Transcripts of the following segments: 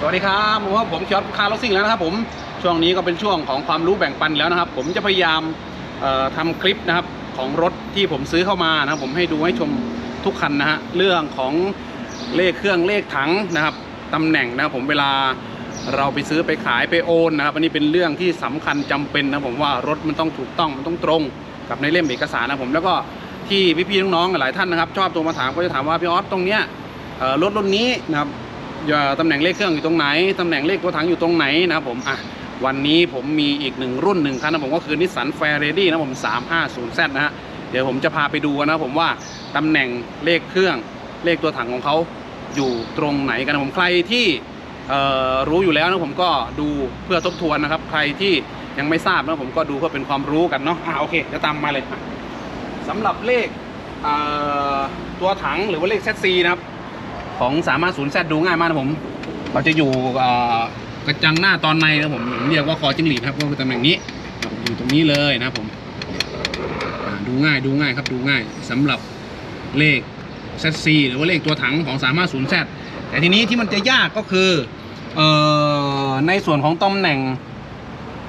สวัสดีครับผมว่าผมเคียร์คาร์ลซิ่งแล้วนะครับผมช่วงนี้ก็เป็นช่วงของความรู้แบ่งปันแล้วนะครับ ผมจะพยายามเอ่อทำคลิปนะครับของรถที่ผมซื้อเข้ามานะครับ ผมให้ดูให้ชมทุกคันนะฮะเรื่องของเลขเครื่องเลขถังนะครับตำแหน่งนะครับผมเวลาเราไปซื้อไปขายไปโอนนะครับอันนี้เป็นเรื่องที่สำคัญจำเป็นนะผมว่ารถมันต้องถูกต้องมันต้องตรงกับในเล่มเอกสารนะผมแล้วก็ที่พี่ๆน้องๆหลายท่านนะครับ ชอบโทรมาถามก็จะถามว่าพี่ออสตรงเนี้ยรถรุ่นนี้นะครับ ตำแหน่งเลขเครื่องอยู่ตรงไหนตำแหน่งเลขตัวถังอยู่ตรงไหนนะครับผมอะวันนี้ผมมีอีกหนึ่งรุ่นหนึ่งคันนะผมก็คือนิสสันแฟร์เรดี้นะผม 350Z นะฮะเดี๋ยวผมจะพาไปดูนะผมว่าตำแหน่งเลขเครื่องเลขตัวถังของเขาอยู่ตรงไหนกันนะผมใครที่รู้อยู่แล้วนะผมก็ดูเพื่อทบทวนนะครับ ใครที่ยังไม่ทราบนะผมก็ดูเพื่อเป็นความรู้กันเนาะอะโอเคเดี๋ยวตามมาเลยสำหรับเลขเตัวถังหรือว่าเลขเซตซีนะครับ ของสามารถศูนย์แซดดูง่ายมากนะผมเราจะอยู่กระจังหน้าตอนในนะผมผมเรียกว่าคอจิ้งหรีดครับก็คือตำแหน่งนี้อยู่ตรงนี้เลยนะผมดูง่ายดูง่ายครับดูง่ายสำหรับเลขเซตซีหรือว่าเลขตัวถังของสามารถศูนย์แซดแต่ทีนี้ที่มันจะยากก็คืออในส่วนของตำแหน่ง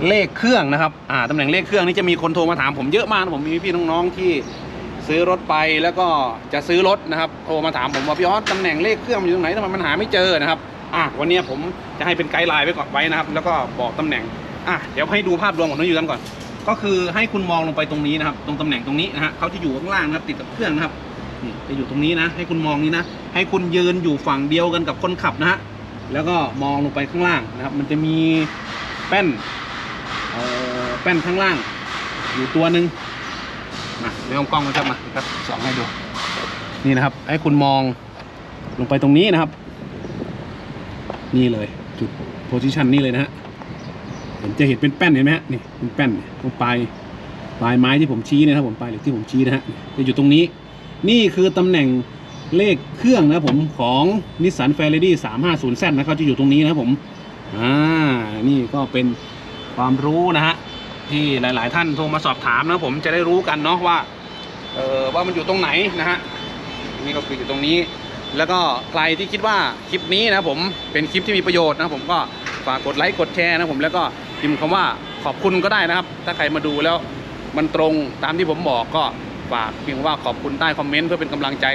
เลขเครื่องนะครับตำแหน่งเลขเครื่องนี่จะมีคนโทรมาถามผมเยอะมากนะผมมีพี่น้องๆที่ ซื้อรถไปแล้วก็จะซื้อรถนะครับโทรมาถามผมว่าพี่ออสตำแหน่งเลขเครื่องมันอยู่ตรงไหนทำไมมันหาไม่เจอนะครับอะวันนี้ผมจะให้เป็นไกด์ไลน์ไว้ก่อนไว้นะครับ แล้วก็บอกตำแหน่งอะเดี๋ยวให้ดูภาพรวมของน้องยูนก่อน ก็คือให้คุณมองลงไปตรงนี้นะครับ ตรงตำแหน่งตรงนี้นะฮะเขาจะอยู่ข้างล่างนะครับติดกับเครื่องนะครับนี่จะอยู่ตรงนี้นะ ให้คุณมองนี้นะ ให้คุณยืนอยู่ฝั่งเดียวกันกับคนขับนะฮะแล้วก็มองลงไปข้างล่างนะครับ มันจะมีแป้นเอ่อแป้นข้างล่าง อยู่ตัวหนึ่ง มาเดี๋ยวเอากล้องมาจับมาครับสองให้ดู นี่นะครับ ให้คุณมองลงไปตรงนี้นะครับ นี่เลยจุดโพซิชันนี่เลยนะฮะเห็นจะเห็นเป็นแป้นเห็นไหมฮะนี่เป็นแป้นตรงปลายปลายไม้ที่ผมชี้นะครับผมปลายเหล็กที่ผมชี้นะฮะจะอยู่ตรงนี้ นี่คือตำแหน่งเลขเครื่องนะผมของนิสสันแฟร์เรดี้350 Z นด์นะครับจะอยู่ตรงนี้นะครับผมอ่านี่ก็เป็นความรู้นะฮะ ที่หลาย ๆ ท่านโทรมาสอบถามนะผมจะได้รู้กันเนาะว่าเออว่ามันอยู่ตรงไหนนะฮะนี่ก็คืออยู่ตรงนี้ แล้วก็ใครที่คิดว่าคลิปนี้นะผมเป็นคลิปที่มีประโยชน์นะผมก็ฝากกดไลค์กดแชร์นะผมแล้วก็พิมพ์คำว่าขอบคุณก็ได้นะครับ ถ้าใครมาดูแล้วมันตรงตามที่ผมบอกก็ฝากพิมพ์ว่าขอบคุณใต้คอมเมนต์เพื่อเป็นกำลังใจ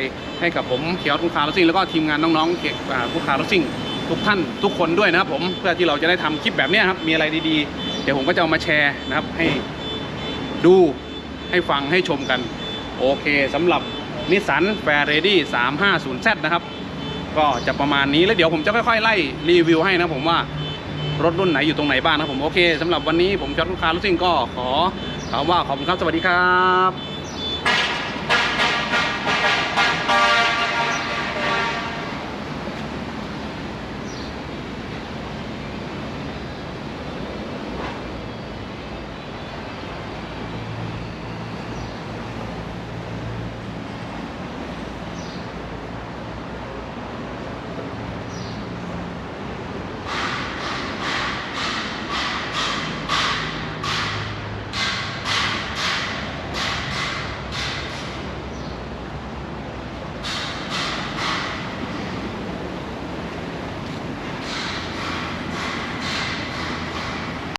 ให้กับผมเขียวทุกคาร์ลซิ่งแล้วก็ทีมงานน้องๆเกียวกับผู้คาร์ลซิ่งทุกท่านทุกคนด้วยนะครับผมเพื่อที่เราจะได้ทำคลิปแบบนี้ครับมีอะไรดีๆ เดี๋ยวผมก็จะเอามาแชร์นะครับให้ดูให้ฟังให้ชมกัน โอเคสำหรับนิสสันแฟร์เรดี้ 350Z นะครับ ก็จะประมาณนี้แล้วเดี๋ยวผมจะค่อยๆ ไล่รีวิวให้นะผมว่ารถรุ่นไหนอยู่ตรงไหนบ้างนะผมโอเคสำหรับวันนี้ผมจอร์ดลูกค้ารถซิ่งก็ขอถามว่าขอบคุณครับ สวัสดีครับ